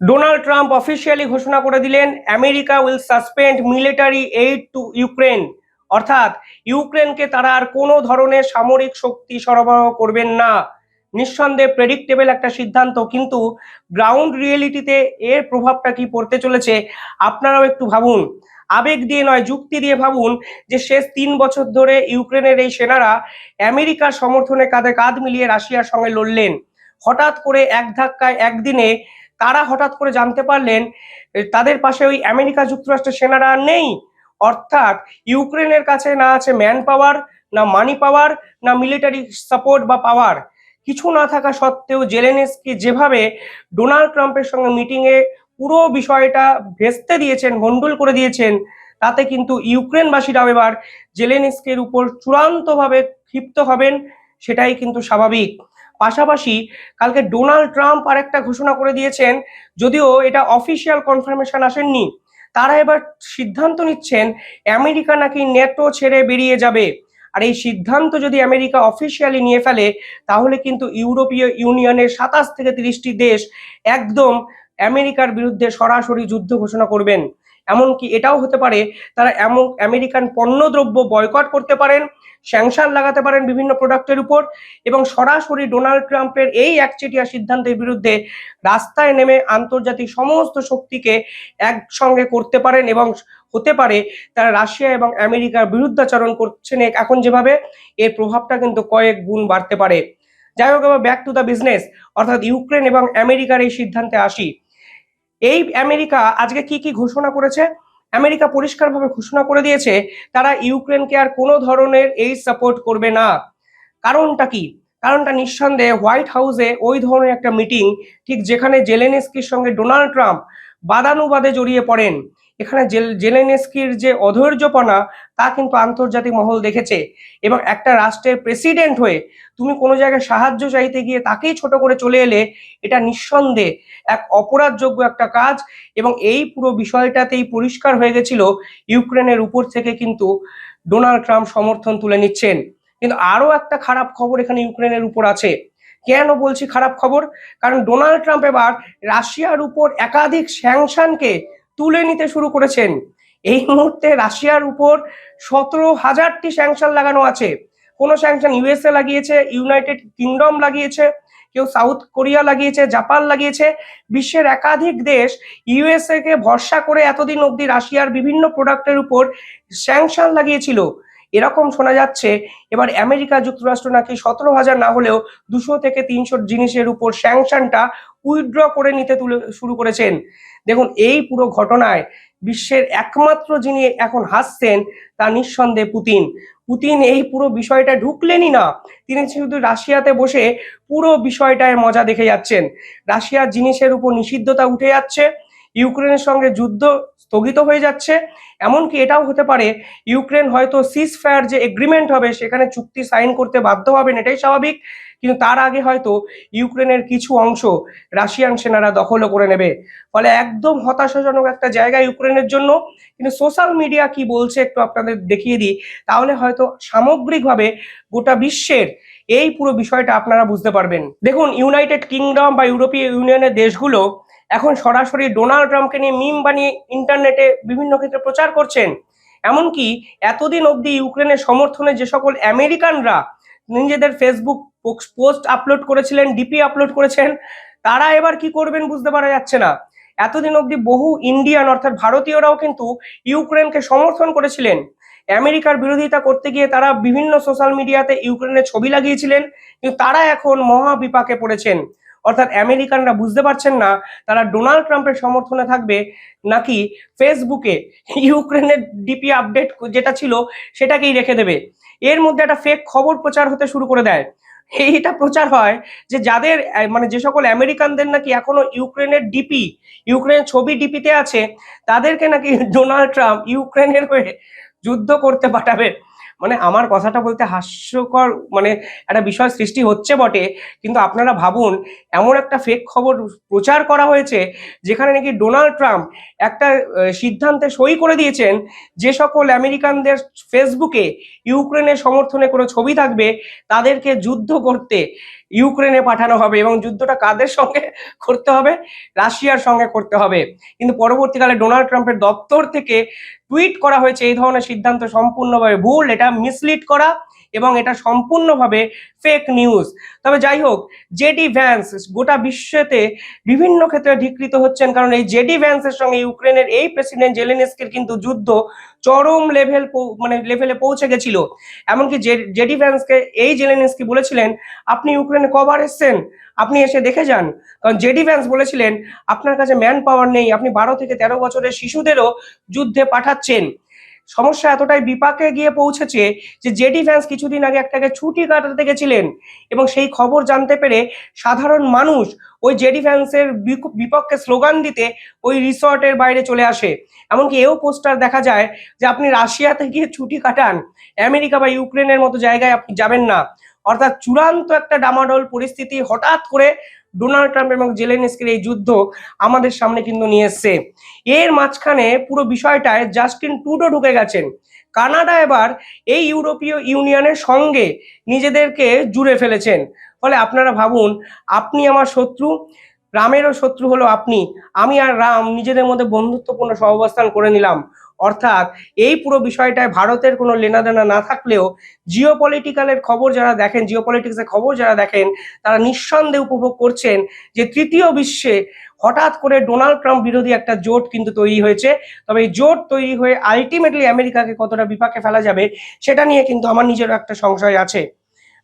Donald Trump officially ঘোষণা করে দিলেন, America will suspend military aid to Ukraine. অর্থাৎ, ইউক্রেনকে তারা আর কোনো ধরনের সামরিক শক্তি সরবরাহ করবেন না। নিঃসন্দেহে প্রেডিক্টেবল একটা সিদ্ধান্ত, কিন্তু গ্রাউন্ড রিয়েলিটিতে এর প্রভাবটা কি পড়তে চলেছে, আপনারাও একটু ভাবুন। আবেগ দিয়ে নয়, যুক্তি দিয়ে ভাবুন যে শেষ তিন বছর ধরে ইউক্রেনের এই সেনারা আমেরিকার সমর্থনে কাঁধে কাঁধ মিলিয়ে রাশিয়ার সঙ্গে লড়লেন। হঠাৎ করে এক ধাক্কায় একদিনে তারা হঠাৎ করে জানতে পারলেন তাদের পাশে ওই আমেরিকা যুক্তরাষ্ট্রের সেনারা নেই? অর্থাৎ ইউক্রেনের কাছে না আছে ম্যান পাওয়ার, না মানি পাওয়ার, না মিলিটারি সাপোর্ট বা পাওয়ার। কিছু না থাকা সত্ত্বেও জেলেনেসকি যেভাবে ডোনাল্ড ট্রাম্পের সঙ্গে মিটিংয়ে পুরো বিষয়টা ভেস্তে দিয়েছেন, গন্ডুল করে দিয়েছেন, তাতে কিন্তু ইউক্রেনবাসীরাও এবার জেলেনেস্কের উপর চূড়ান্তভাবে ক্ষিপ্ত হবেন, সেটাই কিন্তু স্বাভাবিক। পাশাপাশি কালকে ডোনাল্ড ট্রাম্প আর একটা ঘোষণা করে দিয়েছেন, যদিও এটা অফিসিয়াল কনফার্মেশন আসেননি। তারা এবার সিদ্ধান্ত নিচ্ছেন, আমেরিকা নাকি নেটো ছেড়ে বেরিয়ে যাবে। আর এই সিদ্ধান্ত যদি আমেরিকা অফিসিয়ালি নিয়ে ফেলে, তাহলে কিন্তু ইউরোপীয় ইউনিয়নের সাতাশ থেকে তিরিশটি দেশ একদম আমেরিকার বিরুদ্ধে সরাসরি যুদ্ধ ঘোষণা করবেন। এমনকি এটাও হতে পারে তারা এমন আমেরিকান পণ্যদ্রব্য বয়কট করতে পারেন স্যাংশন লাগাতে পারেন বিভিন্ন প্রোডাক্টের উপর এবং সরাসরি ডোনাল্ড ট্রাম্পের এই একচেটিয়া সিদ্ধান্তের বিরুদ্ধে রাস্তায় নেমে আন্তর্জাতিক সমস্ত শক্তিকে একসঙ্গে করতে পারেন এবং হতে পারে তারা রাশিয়া এবং আমেরিকার বিরুদ্ধাচরণ করছেন এখন যেভাবে, এর প্রভাবটা কিন্তু কয়েক গুণ বাড়তে পারে। যাই হোক, এবার ব্যাক টু দ্য বিজনেস অর্থাৎ ইউক্রেন এবং আমেরিকার এই সিদ্ধান্তে আসি। এই আমেরিকা আজকে কি কি ঘোষণা করেছে? আমেরিকা পরিষ্কারভাবে ঘোষণা করে দিয়েছে, তারা ইউক্রেনকে আর কোনো ধরনের এই সাপোর্ট করবে না। কারণটা কি? কারণটা নিঃসন্দেহে হোয়াইট হাউসে ওই ধরনের একটা মিটিং ঠিক যেখানে জেলেনেস্কির সঙ্গে ডোনাল্ড ট্রাম্প বাদানুবাদে জড়িয়ে পড়েন। এখানে জেল- জেলেনেস্কির যে অধৈর্যপনা, তা কিন্তু আন্তর্জাতিক মহল দেখেছে। এবং একটা রাষ্ট্রের প্রেসিডেন্ট হয়ে তুমি কোনো জায়গায় সাহায্য চাইতে গিয়ে তাকেই ছোট করে চলে এলে, এটা নিঃসন্দেহে এক অপরাধযোগ্য একটা কাজ। এবং এই পুরো বিষয়টাতেই পরিষ্কার হয়ে গেছিল ইউক্রেনের উপর থেকে কিন্তু ডোনাল্ড ট্রাম্প সমর্থন তুলে নিচ্ছেন। কিন্তু আরও একটা খারাপ খবর এখানে ইউক্রেনের উপর আছে। কেন বলছি খারাপ খবর? কারণ ডোনাল্ড ট্রাম্প এবার রাশিয়ার উপর একাধিক স্যাংশনকে তুলে নিতে শুরু করেছেন। এই মুহূর্তে রাশিয়ার উপর সতেরো হাজারটি স্যাংশন লাগানো আছে। কোনো স্যাংশন ইউএসএ লাগিয়েছে ইউনাইটেড কিংডম লাগিয়েছে, কেউ সাউথ কোরিয়া লাগিয়েছে জাপান লাগিয়েছে। বিশ্বের একাধিক দেশ ইউএসএ কে ভরসা করে এতদিন অবধি রাশিয়ার বিভিন্ন প্রোডাক্টের উপর স্যাংশন লাগিয়েছিল। এরকম শোনা যাচ্ছে, এবার আমেরিকা যুক্তরাষ্ট্র নাকি সতেরো হাজার না হলেও দুশো থেকে তিনশো জিনিসের উপর স্যাংশনটা উইথড্র করে নিতে তুলে, শুরু করেছেন। দেখুন, এই পুরো ঘটনায় বিশ্বের একমাত্র যিনি এখন হাসছেন তা নিঃসন্দেহে পুতিন। পুতিন এই পুরো বিষয়টা ঢুকলেনই না। তিনি শুধু রাশিয়াতে বসে পুরো বিষয়টায় মজা দেখে যাচ্ছেন। রাশিয়ার জিনিসের উপর নিষিদ্ধতা উঠে যাচ্ছে ইউক্রেনের সঙ্গে যুদ্ধ স্থগিত হয়ে যাচ্ছে। এমনকি এটাও হতে পারে, ইউক্রেন হয়তো সিজ ফায়ার যে এগ্রিমেন্ট হবে, সেখানে চুক্তি সাইন করতে বাধ্য হবেন, এটাই স্বাভাবিক। কিন্তু তার আগে হয়তো ইউক্রেনের কিছু অংশ রাশিয়ান সেনারা দখলও করে নেবে। ফলে একদম হতাশাজনক একটা জায়গা ইউক্রেনের জন্য। কিন্তু সোশ্যাল মিডিয়া কি বলছে একটু আপনাদের দেখিয়ে দিই। তাহলে হয়তো সামগ্রিকভাবে গোটা বিশ্বের এই পুরো বিষয়টা আপনারা বুঝতে পারবেন। দেখুন ইউনাইটেড কিংডম বা ইউরোপীয় ইউনিয়নের দেশগুলো এখন সরাসরি ডোনাল্ড ট্রাম্পকে নিয়ে মিম বানিয়ে ইন্টারনেটে বিভিন্ন ক্ষেত্রে প্রচার করছেন। এমনকি এতদিন অবধি ইউক্রেনের সমর্থনে যে সকল আমেরিকানরা নিজেদের ফেসবুক পোস্ট আপলোড করেছিলেন, ডিপি আপলোড করেছেন, তারা এবার কি করবেন বুঝতে পারা যাচ্ছে না। এতদিন অবধি বহু ইন্ডিয়ান অর্থাৎ ভারতীয়রাও কিন্তু ইউক্রেনকে সমর্থন করেছিলেন। আমেরিকার বিরোধিতা করতে গিয়ে তারা বিভিন্ন সোশ্যাল মিডিয়াতে ইউক্রেনের ছবি লাগিয়েছিলেন, কিন্তু তারা এখন মহা বিপাকে পড়েছেন। অর্থাৎ আমেরিকানরা বুঝতে পারছেন না, তারা ডোনাল্ড ট্রাম্পের সমর্থনে থাকবে নাকি ফেসবুকে ইউক্রেনের ডিপি আপডেট যেটা ছিল সেটাকেই রেখে দেবে। এর মধ্যে একটা ফেক খবর প্রচার হতে শুরু করে দেয়। এইটা প্রচার হয় যে যাদের মানে যে সকল আমেরিকানদের নাকি এখনও ইউক্রেনের ডিপি, ইউক্রেনের ছবি ডিপিতে আছে, তাদেরকে নাকি ডোনাল্ড ট্রাম্প ইউক্রেনের হয়ে যুদ্ধ করতে পাঠাবে। মানে আমার কথাটা বলতে হাস্যকর মানে একটা বিষয় সৃষ্টি হচ্ছে বটে, কিন্তু আপনারা ভাবুন, এমন একটা ফেক খবর প্রচার করা হয়েছে যেখানে নাকি ডোনাল্ড ট্রাম্প একটা সিদ্ধান্তে সই করে দিয়েছেন যে সকল আমেরিকানদের ফেসবুকে ইউক্রেনের সমর্থনে কোনো ছবি থাকবে, তাদেরকে যুদ্ধ করতে। ইউক্রেনে পাঠানো হবে এবং যুদ্ধটা কাদের সঙ্গে করতে হবে? রাশিয়ার সঙ্গে করতে হবে। কিন্তু পরবর্তীকালে ডোনাল্ড ট্রাম্পের দপ্তর থেকে টুইট করা হয়েছে, এই ধরনের সিদ্ধান্ত সম্পূর্ণভাবে ভুল, এটা মিসলিড করা এবং এটা সম্পূর্ণভাবে ফেক নিউজ তবে যাই হোক জেডি ভ্যান্স গোটা বিশ্বতে বিভিন্ন ক্ষেত্রে ধিকৃত হচ্ছেন, কারণ এই জেডি ভ্যান্সের সঙ্গে ইউক্রেনের এই প্রেসিডেন্ট জেলেনস্কির কিন্তু যুদ্ধ চরম লেভেল মানে লেভেলে পৌঁছে গেছিল। এমনকি জেডি ভ্যান্সকে এই জেলেনস্কি বলেছিলেন, আপনি ইউক্রেনে কবার এসছেন? আপনি এসে দেখে যান। কারণ জেডি ভ্যান্স বলেছিলেন, আপনার কাছে ম্যান পাওয়ার নেই, আপনি বারো থেকে তেরো বছরের শিশুদেরও যুদ্ধে পাঠাচ্ছেন। সমস্যা এতটাই বিপাকে গিয়ে পৌঁছেছে যে জেডি ভ্যান্স কিছুদিন আগে একটাকে ছুটি কাটাতে গেছিলেন এবং সেই খবর জানতে পেরে সাধারণ মানুষ ওই জেডি ভ্যান্সের বিক- বিপক্ষে স্লোগান দিতে ওই রিসর্টের বাইরে চলে আসে। এমনকি এও পোস্টার দেখা যায় যে আপনি রাশিয়াতে গিয়ে ছুটি কাটান, আমেরিকা বা ইউক্রেনের মতো জায়গায় আপনি যাবেন না। অর্থাৎ চূড়ান্ত একটা ডামাডোল পরিস্থিতি হঠাৎ করে ডোনাল্ড ট্রাম্প এবং জেলেনস্কির এই যুদ্ধ আমাদের সামনে কিন্তু নিয়ে এসছে। এর মাঝখানে পুরো বিষয়টায় জাস্টিন টুডো ঢুকে গেছেন। কানাডা এবার এই ইউরোপীয় ইউনিয়নের সঙ্গে নিজেদেরকে জুড়ে ফেলেছেন। ফলে আপনারা ভাবুন, আপনি আমার শত্রু, রামেরও শত্রু হলো আপনি। আমি আর রাম নিজেদের মধ্যে বন্ধুত্বপূর্ণ সহাবস্থান করে নিলাম। অর্থাৎ এই পুরো বিষয়টায় ভারতের কোনো লেনাদেনা না থাকলেও জিও পলিটিক্যালের খবর যারা দেখেন জিও পলিটিক্সের খবর যারা দেখেন, তারা নিঃসন্দেহে উপভোগ করছেন যে তৃতীয় বিশ্বে হঠাৎ করে ডোনাল্ড ট্রাম্প বিরোধী একটা জোট কিন্তু তৈরি হয়েছে। তবে এই জোট তৈরি হয়ে আলটিমেটলি আমেরিকাকে কতটা বিপাকে ফেলা যাবে, সেটা নিয়ে কিন্তু আমার নিজেরও একটা সংশয় আছে।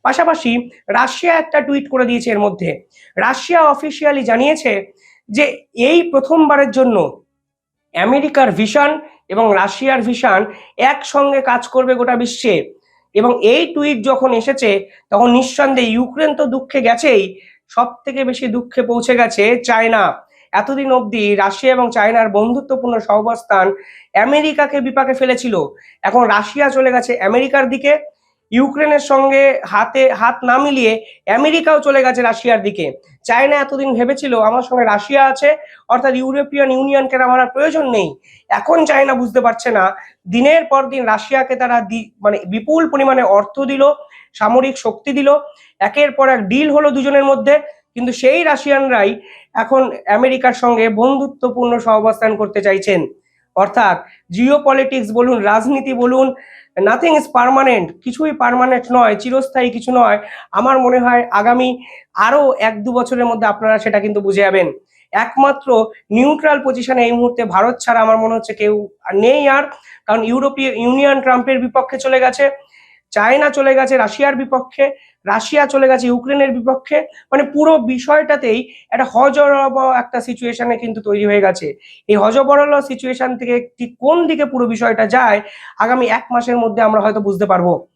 পাশাপাশি রাশিয়া একটা টুইট করে দিয়েছে এর মধ্যে। রাশিয়া অফিসিয়ালি জানিয়েছে যে এই প্রথমবারের জন্য আমেরিকার ভিশন এবং রাশিয়ার ভিশন একসঙ্গে কাজ করবে গোটা বিশ্বে। এবং এই টুইট যখন এসেছে, তখন নিঃসন্দেহে ইউক্রেন তো দুঃখে গেছেই সব থেকে বেশি দুঃখে পৌঁছে গেছে চায়না। এতদিন অবধি রাশিয়া এবং চায়নার বন্ধুত্বপূর্ণ সহবস্থান আমেরিকাকে বিপাকে ফেলেছিল। এখন রাশিয়া চলে গেছে আমেরিকার দিকে ইউক্রেনের সঙ্গে হাতে হাত না মিলিয়ে আমেরিকাও চলে গেছে রাশিয়ার দিকে। চায়না এতদিন ভেবেছিল, আমার সঙ্গে রাশিয়া আছে, অর্থাৎ ইউরোপিয়ান ইউনিয়নকে আমার প্রয়োজন নেই। এখন চায়না বুঝতে পারছে না। দিনের পর দিন রাশিয়াকে তারা মানে বিপুল পরিমাণে অর্থ দিল, সামরিক শক্তি দিল। একের পর এক ডিল হলো দুজনের মধ্যে, কিন্তু সেই রাশিয়ানরাই এখন আমেরিকার সঙ্গে বন্ধুত্বপূর্ণ সহাবস্থান করতে চাইছেন। অর্থাৎ জিও বলুন, রাজনীতি বলুন নাথিং ইজ পারমানেন্ট কিছুই পারমানেন্ট নয়, চিরস্থায়ী কিছু নয়। আমার মনে হয় আগামী আরও এক দু বছরের মধ্যে আপনারা সেটা কিন্তু বুঝে যাবেন। একমাত্র নিউট্রাল পজিশনে এই মুহূর্তে ভারত ছাড়া আমার মনে হচ্ছে কেউ নেই আর, কারণ ইউরোপীয় ইউনিয়ন ট্রাম্পের বিপক্ষে চলে গেছে, চায়না চলে গেছে, রাশিয়ার বিপক্ষে। রাশিয়া চলে গেছে ইউক্রেনের বিপক্ষে। মানে পুরো বিষয়টাতেই একটা হজরব একটা সিচুয়েশনে কিন্তু তৈরি হয়ে গেছে। এই হজবরল সিচুয়েশন থেকে ঠিক কোন দিকে পুরো বিষয়টা যায়, আগামী এক মাসের মধ্যে আমরা হয়তো বুঝতে পারব।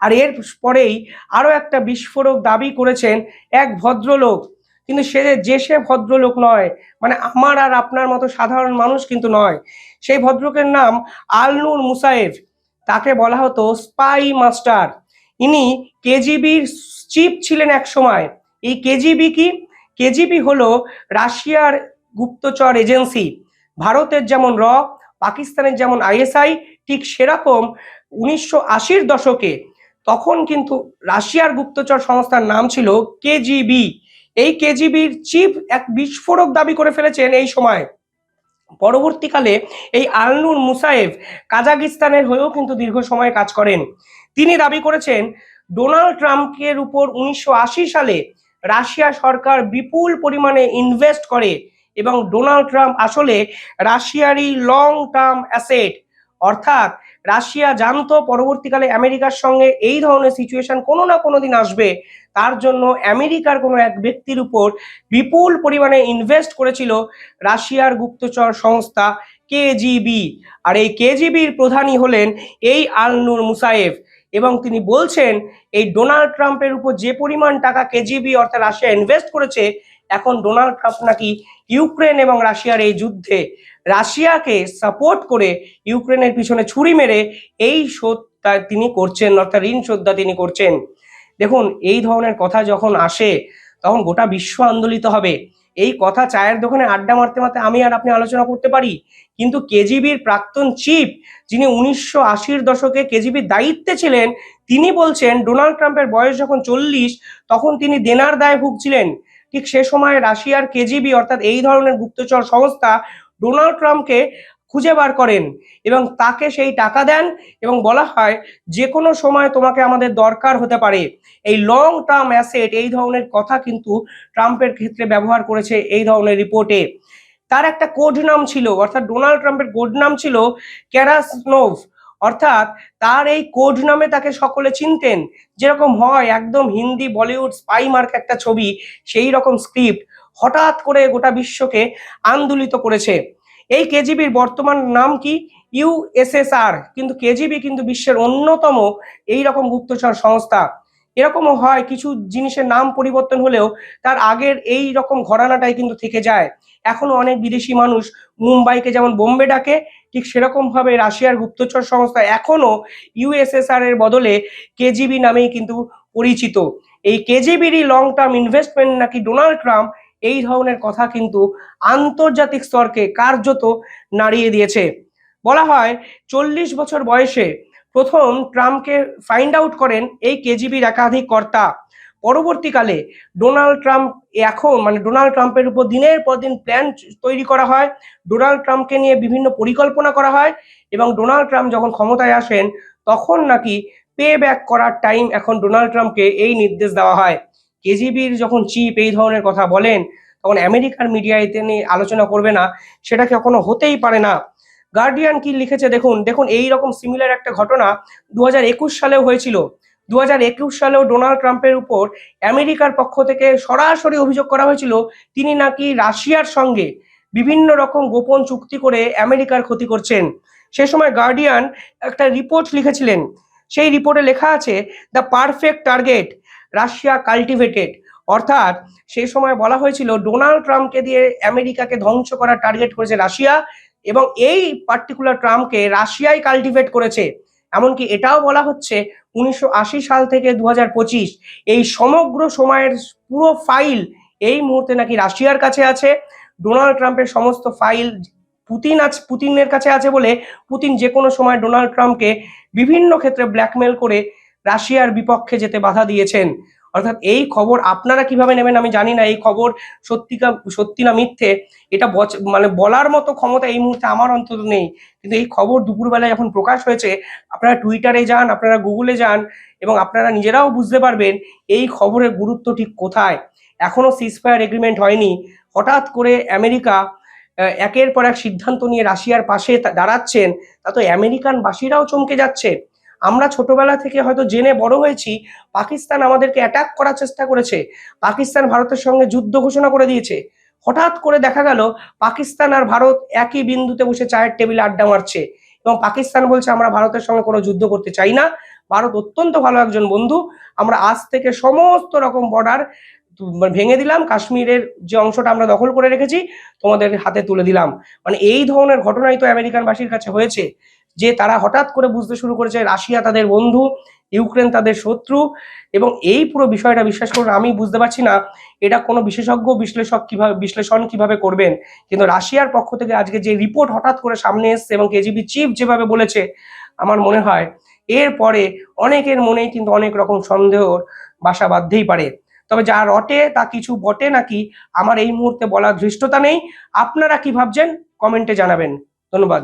আর এর পরেই আরও একটা বিস্ফোরক দাবি করেছেন এক ভদ্রলোক। কিন্তু সে যে- সে ভদ্রলোক নয় মানে আমার আর আপনার মতো সাধারণ মানুষ কিন্তু নয়। সেই ভদ্রলোকের নাম আলনুর মুসায়েফ তাকে বলা হতো স্পাই মাস্টার ইনি কেজিবির চিফ ছিলেন এক সময়। এই কেজিবি কি? কেজিবি হলো রাশিয়ার গুপ্তচর এজেন্সি। ভারতের যেমন র, পাকিস্তানের যেমন আইএসআই, ঠিক সেরকম উনিশশো আশির দশকে তখন কিন্তু রাশিয়ার গুপ্তচর সংস্থার নাম ছিল কেজিবি। এই কেজিবির চিফ এক বিস্ফোরক দাবি করে ফেলেছেন এই সময়। পরবর্তীকালে এই আলনুর মুসায়েফ কাজাকিস্তানের হয়েও কিন্তু দীর্ঘ সময় কাজ করেন। তিনি দাবি করেছেন, ডোনাল্ড ট্রাম্পের উপর উনিশশো আশি সালে রাশিয়া সরকার বিপুল পরিমাণে ইনভেস্ট করে এবং ডোনাল্ড ট্রাম্প আসলে রাশিয়ারই লং টার্ম অ্যাসেট অর্থাৎ রাশিয়া জানতো পরবর্তীকালে আমেরিকার সঙ্গে এই ধরনের সিচুয়েশন কোনো না কোনো দিন আসবে। তার জন্য আমেরিকার কোনো এক ব্যক্তির উপর বিপুল পরিমাণে ইনভেস্ট করেছিল রাশিয়ার গুপ্তচর সংস্থা কেজিবি। আর এই কেজিবির প্রধানই হলেন এই আলনুর মুসায়েফ এবং তিনি বলছেন, এই ডোনাল্ড ট্রাম্পের উপর যে পরিমাণ টাকা কেজিবি অর্থাৎ রাশিয়া ইনভেস্ট করেছে, এখন ডোনাল্ড ট্রাম্প নাকি ইউক্রেন এবং রাশিয়ার এই যুদ্ধে রাশিয়াকে সাপোর্ট করে ইউক্রেনের পিছনে ছুরি মেরে এই শোধ তিনি করছেন, অর্থাৎ ঋণ শোধটা তিনি করছেন। দেখুন, এই ধরনের কথা যখন আসে, তখন গোটা বিশ্ব আন্দোলিত হবে। এই কথা চায়ের দোকানে আড্ডা মারতে মারতে আমি আর আপনি আলোচনা করতে পারি। কিন্তু কেজিবির প্রাক্তন চিফ, যিনি উনিশশো আশির দশকে কেজিবির দায়িত্বে ছিলেন, তিনি বলছেন, ডোনাল্ড ট্রাম্পের বয়স যখন চল্লিশ, তখন তিনি দেনার দায়ে ভুগছিলেন। ঠিক সে সময় রাশিয়ার কেজিবি, অর্থাৎ এই ধরনের গুপ্তচর সংস্থা, ডোনাল্ড ট্রাম্পকে খুঁজে বার করেন এবং তাকে সেই টাকা দেন এবং বলা হয় যে কোনো সময় তোমাকে আমাদের দরকার হতে পারে। এই লং টার্ম অ্যাসেট এই ধরনের কথা কিন্তু ট্রাম্পের ক্ষেত্রে ব্যবহার করেছে এই ধরনের রিপোর্টে তার একটা কোড নাম ছিল, অর্থাৎ ডোনাল্ড ট্রাম্পের কোড নাম ছিল ক্যারাসনোভ অর্থাৎ তার এই কোড নামে তাকে সকলে চিনতেন। যেরকম হয় একদম হিন্দি বলিউড স্পাই মার্ক একটা ছবি, সেই রকম স্ক্রিপ্ট হঠাৎ করে গোটা বিশ্বকে আন্দোলিত করেছে। এই কেজিবির বর্তমান নাম কি? ইউএসএসআর কিন্তু কেজিবি কিন্তু বিশ্বের অন্যতম এই রকম গুপ্তচর সংস্থা। এরকমও হয় কিছু জিনিসের নাম পরিবর্তন হলেও তার আগের এই রকম ঘরানাটাই কিন্তু থেকে যায়। এখনও অনেক বিদেশি মানুষ মুম্বাইকে যেমন বোম্বে ডাকে, ঠিক সেরকমভাবে রাশিয়ার গুপ্তচর সংস্থা এখনও ইউএসএসআর এর বদলে কেজিবি নামেই কিন্তু পরিচিত। এই কেজিবিরই লং টার্ম ইনভেস্টমেন্ট নাকি ডোনাল্ড ট্রাম্প এই ধরনের কথা কিন্তু আন্তর্জাতিক স্তরকে কার্যত নাড়িয়ে দিয়েছে। বলা হয়, চল্লিশ বছর বয়সে প্রথম ট্রাম্পকে ফাইন্ড আউট করেন এই কেজিবির একাধিক কর্তা। পরবর্তীকালে ডোনাল্ড ট্রাম্প এখন মানে ডোনাল্ড ট্রাম্পের উপর দিনের পর দিন প্ল্যান তৈরি করা হয়, ডোনাল্ড ট্রাম্পকে নিয়ে বিভিন্ন পরিকল্পনা করা হয় এবং ডোনাল্ড ট্রাম্প যখন ক্ষমতায় আসেন, তখন নাকি পে ব্যাক করার টাইম এখন ডোনাল্ড ট্রাম্পকে এই নির্দেশ দেওয়া হয়। কেজিবির যখন চিফ এই ধরনের কথা বলেন, তখন আমেরিকার মিডিয়ায় তিনি আলোচনা করবে না, সেটা কখনো হতেই পারে না। গার্ডিয়ান কি লিখেছে দেখুন দেখুন এই রকম সিমিলার একটা ঘটনা দু হাজার একুশ সালেও হয়েছিল। দু হাজার একুশ সালেও ডোনাল্ড ট্রাম্পের উপর আমেরিকার পক্ষ থেকে সরাসরি অভিযোগ করা হয়েছিল, তিনি নাকি রাশিয়ার সঙ্গে বিভিন্ন রকম গোপন চুক্তি করে আমেরিকার ক্ষতি করছেন। সে সময় গার্ডিয়ান একটা রিপোর্ট লিখেছিলেন, সেই রিপোর্টে লেখা আছে the perfect target Russia cultivated অর্থাৎ সেই সময় বলা হয়েছিল, ডোনাল্ড ট্রাম্পকে দিয়ে আমেরিকাকে ধ্বংস করার টার্গেট করেছে রাশিয়া এবং এই পার্টিকুলার ট্রাম্পকে রাশিয়াই কাল্টিভেট করেছে। এমনকি এটাও বলা হচ্ছে, উনিশশো আশি সাল থেকে দু হাজার পঁচিশ, এই সমগ্র সময়ের পুরো ফাইল এই মুহূর্তে নাকি রাশিয়ার কাছে আছে। ডোনাল্ড ট্রাম্পের সমস্ত ফাইল পুতিন আছে, পুতিনের কাছে আছে বলে পুতিন যে কোনো সময় ডোনাল্ড ট্রাম্পকে বিভিন্ন ক্ষেত্রে ব্ল্যাকমেল করে রাশিয়ার বিপক্ষে যেতে বাধা দিয়েছেন। অর্থাৎ এই খবর আপনারা কীভাবে নেবেন আমি জানি না, এই খবর সত্যিকা সত্যি না মিথ্যে, এটা মানে বলার মতো ক্ষমতা এই মুহূর্তে আমার অন্তত নেই। কিন্তু এই খবর দুপুরবেলায় যখন প্রকাশ হয়েছে, আপনারা টুইটারে যান, আপনারা গুগলে যান, এবং আপনারা নিজেরাও বুঝতে পারবেন এই খবরের গুরুত্ব ঠিক কোথায়। এখনও সিজফায়ার এগ্রিমেন্ট হয়নি। হঠাৎ করে আমেরিকা একের পর এক সিদ্ধান্ত নিয়ে রাশিয়ার পাশে দাঁড়াচ্ছেন তা তো আমেরিকান বাসীরাও চমকে যাচ্ছে। আমরা ছোটবেলা থেকে হয়তো জেনে বড় হয়েছি, পাকিস্তান আমাদেরকে অ্যাটাক করার চেষ্টা করেছে। পাকিস্তান ভারতের সঙ্গে যুদ্ধ ঘোষণা করে দিয়েছে। হঠাৎ করে দেখা গেল, পাকিস্তান আর ভারত একই বিন্দুতে বসে চায়ের টেবিলে আড্ডা মারছে এবং পাকিস্তান বলছে, আমরা ভারতের সঙ্গে কোনো যুদ্ধ করতে চাই না। ভারত অত্যন্ত ভালো একজন বন্ধু। আমরা আজ থেকে সমস্ত রকম বর্ডার ভেঙে দিলাম। কাশ্মীরের যে অংশটা আমরা দখল করে রেখেছি, তোমাদের হাতে তুলে দিলাম। মানে এই ধরনের ঘটনাই তো আমেরিকানবাসীর কাছে হয়েছে। যে তারা হঠাৎ করে বুঝতে শুরু করেছে রাশিয়া তাদের বন্ধু, ইউক্রেন তাদের শত্রু এবং এই পুরো বিষয়টা বিশ্বাস করুন, আমি বুঝতে পারছি না এটা কোনো বিশেষজ্ঞ বিশ্লেষক কীভাবে, বিশ্লেষণ কীভাবে করবেন। কিন্তু রাশিয়ার পক্ষ থেকে আজকে যে রিপোর্ট হঠাৎ করে সামনে এসছে এবং কেজিবি চিফ যেভাবে বলেছে, আমার মনে হয় এরপরে অনেকের মনেই কিন্তু অনেক রকম সন্দেহর বাসা বাঁধতেই পারে। তবে যা রটে তা কিছু বটে নাকি, আমার এই মুহূর্তে বলার ধৃষ্টতা নেই। আপনারা কি ভাবছেন? কমেন্টে জানাবেন। ধন্যবাদ।